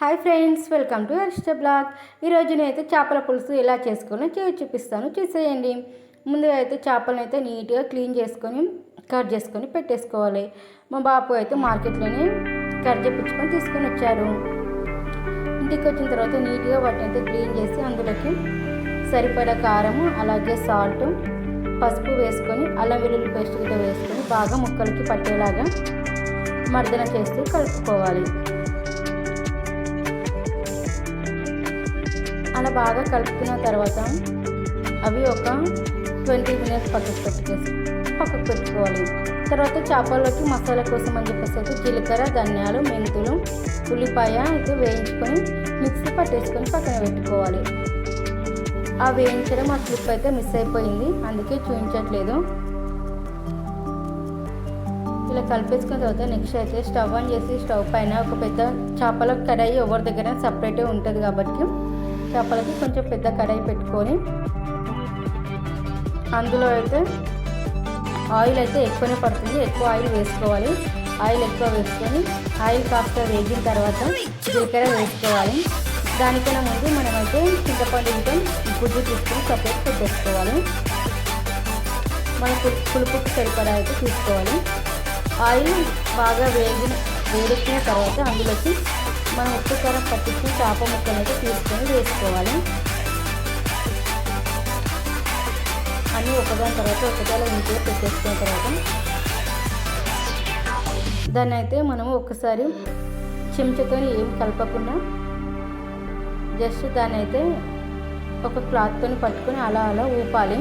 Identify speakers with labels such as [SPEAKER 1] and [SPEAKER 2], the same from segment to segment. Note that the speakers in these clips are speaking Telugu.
[SPEAKER 1] Hi friends welcome to Harsha blog. ఈరోజు నేనైతే చేపల పులుసు ఎలా చేసుకోవాలో చేసి చూపిస్తాను చూసేయండి. ముందుగా అయితే చేపలను అయితే నీట్గా క్లీన్ చేసుకొని కట్ చేసుకొని పెట్టేసుకోవాలి. మా బాపు అయితే మార్కెట్లోనే కట్ చేపించుకొని తీసుకొని వచ్చారు. ఇంటికి వచ్చిన తర్వాత నీట్గా వాటిని అయితే క్లీన్ చేసి అందులోకి సరిపడా కారము అలాగే సాల్ట్ పసుపు వేసుకొని అల్లం వెల్లుల్లి పేస్ట్ కూడా వేసుకొని బాగా ముక్కలకి పట్టేలాగా మర్దన చేస్తూ కలుపుకోవాలి. అలా బాగా కలుపుకున్న తర్వాత అవి ఒక ట్వంటీ మినిట్స్ పక్కకు పెట్టుకేసి పక్కకు పెట్టుకోవాలి. తర్వాత చేపల్లోకి మసాలా కోసం అని చెప్పేసి అయితే జీలకర్ర ధనియాలు మెంతులు ఉల్లిపాయ అయితే వేయించుకొని మిక్సీ పట్టేసుకొని పక్కన పెట్టుకోవాలి. ఆ వేయించడం ఆ క్లిప్ అయితే మిస్ అయిపోయింది అందుకే చూపించట్లేదు ఇలా కలిపేసుకున్న తర్వాత నెక్స్ట్ అయితే స్టవ్ ఆన్ చేసి స్టవ్ పైన ఒక పెద్ద చేపల కడాయి ఎవరి దగ్గర సపరేటే ఉంటుంది కాబట్టి చేపలకి కొంచెం పెద్ద కడాయి పెట్టుకొని అందులో అయితే ఆయిల్ అయితే ఎక్కువనే పడుతుంది. ఎక్కువ ఆయిల్ వేసుకోవాలి. ఆయిల్ ఎక్కువ వేసుకొని ఆయిల్ కాస్త వేగిన తర్వాత జీలకర్ర వేసుకోవాలి. దానికన్నా ముందు మనమైతే చింతపండు ఇంకా గుడ్డు తీసుకొని సపరేట్ పెట్టేసుకోవాలి. మన పులుపుకి సరిపడా అయితే తీసుకోవాలి. ఆయిల్ బాగా వేగిన వేడెక్కిన తర్వాత అందులోకి మనం ఉప్పు కారం పట్టించి చేప ముక్కలు అయితే తీసుకొని వేసుకోవాలి. అన్నీ ఒకదాని తర్వాత ఒకదాని ఇంట్లో పెట్టేసుకున్న తర్వాత దాన్ని అయితే మనము ఒకసారి చెంచతో ఏం కలపకుండా జస్ట్ దాన్ని అయితే ఒక క్లాత్తో పట్టుకొని అలా అలా ఊపాలి.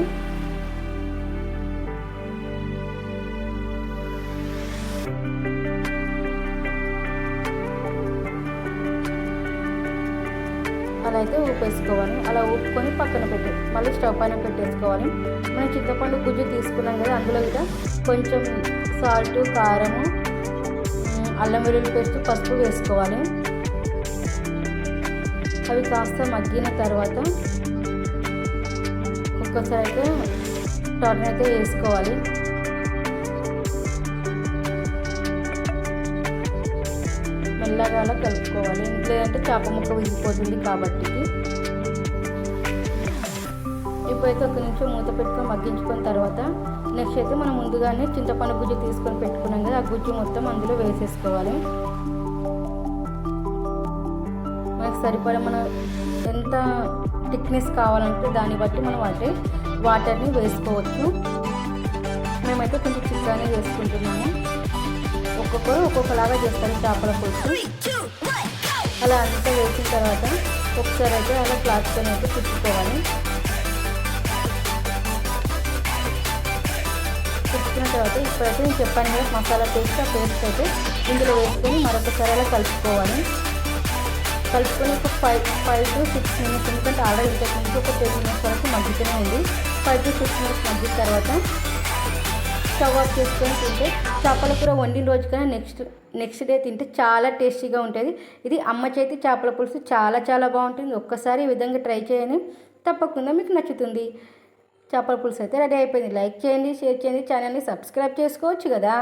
[SPEAKER 1] అలా అయితే ఊపేసుకోవాలి. అలా ఊపుకొని పక్కన పెట్టి మళ్ళీ స్టవ్ పైన పెట్టేసుకోవాలి. మనం చింతపండు గుజ్జు తీసుకున్నాం కదా అందులో కూడా కొంచెం సాల్ట్ కారము అల్లం వెల్లుల్లి పేస్ట్ పసుపు వేసుకోవాలి. అవి కాస్త మగ్గిన తర్వాత ఒక్కసారి అయితే టర్న్ అయితే వేసుకోవాలి. మెల్లగా అలా కలుపుకోవాలి లేదంటే చేప ముక్క విసిపోతుంది కాబట్టి. ఇప్పుడైతే ఒక నిమిషం మూత పెట్టుకొని మగ్గించుకున్న తర్వాత నెక్స్ట్ అయితే మనం ముందుగానే చింతపండు గుజ్జు తీసుకొని పెట్టుకున్నాం కదా ఆ గుజ్జు మొత్తం అందులో వేసేసుకోవాలి. మనకు సరిపడా మన ఎంత థిక్నెస్ కావాలంటే దాన్ని బట్టి మనం వాటి వాటర్ని వేసుకోవచ్చు. మేమైతే కొంచెం చిక్కగానే వేసుకుంటున్నాము. ఒక్కొక్కరు ఒక్కొక్కలాగా చేస్తారు చేపల పులుసు. అలా అంతా వేసిన తర్వాత ఒకసారి అయితే అలా క్లాత్తో అయితే తిప్పుకోవాలి తిప్పుకున్న తర్వాత ఇప్పుడైతే నేను చెప్పాను కదా మసాలా పేస్ట్ ఆ పేస్ట్ అయితే ఇందులో వేసుకొని మరొకసారి అలా కలుపుకోవాలి. కలుపుకొని ఒక five five to six minutes ఎందుకంటే ఆల్రెడీ ఇంతకుముందు ఒక టెన్ మినిట్స్ వరకు మగ్గుతూనే ఉంది. ఫైవ్ టు సిక్స్ మినిట్స్ మగ్గిన తర్వాత స్టవ్ ఆఫ్ చేసుకొని తింటే చేపల కూర వండిన రోజు కన్నా నెక్స్ట్ నెక్స్ట్ డే తింటే చాలా టేస్టీగా ఉంటుంది. ఇది అమ్మ చేతి చేపల పులుసు చాలా చాలా బాగుంటుంది. ఒక్కసారి ఈ విధంగా ట్రై చేయని తప్పకుండా మీకు నచ్చుతుంది. చేపల పులుసు అయితే రెడీ అయిపోయింది. లైక్ చేయండి షేర్ చేయండి ఛానల్ని సబ్స్క్రైబ్ చేసుకోవచ్చు కదా.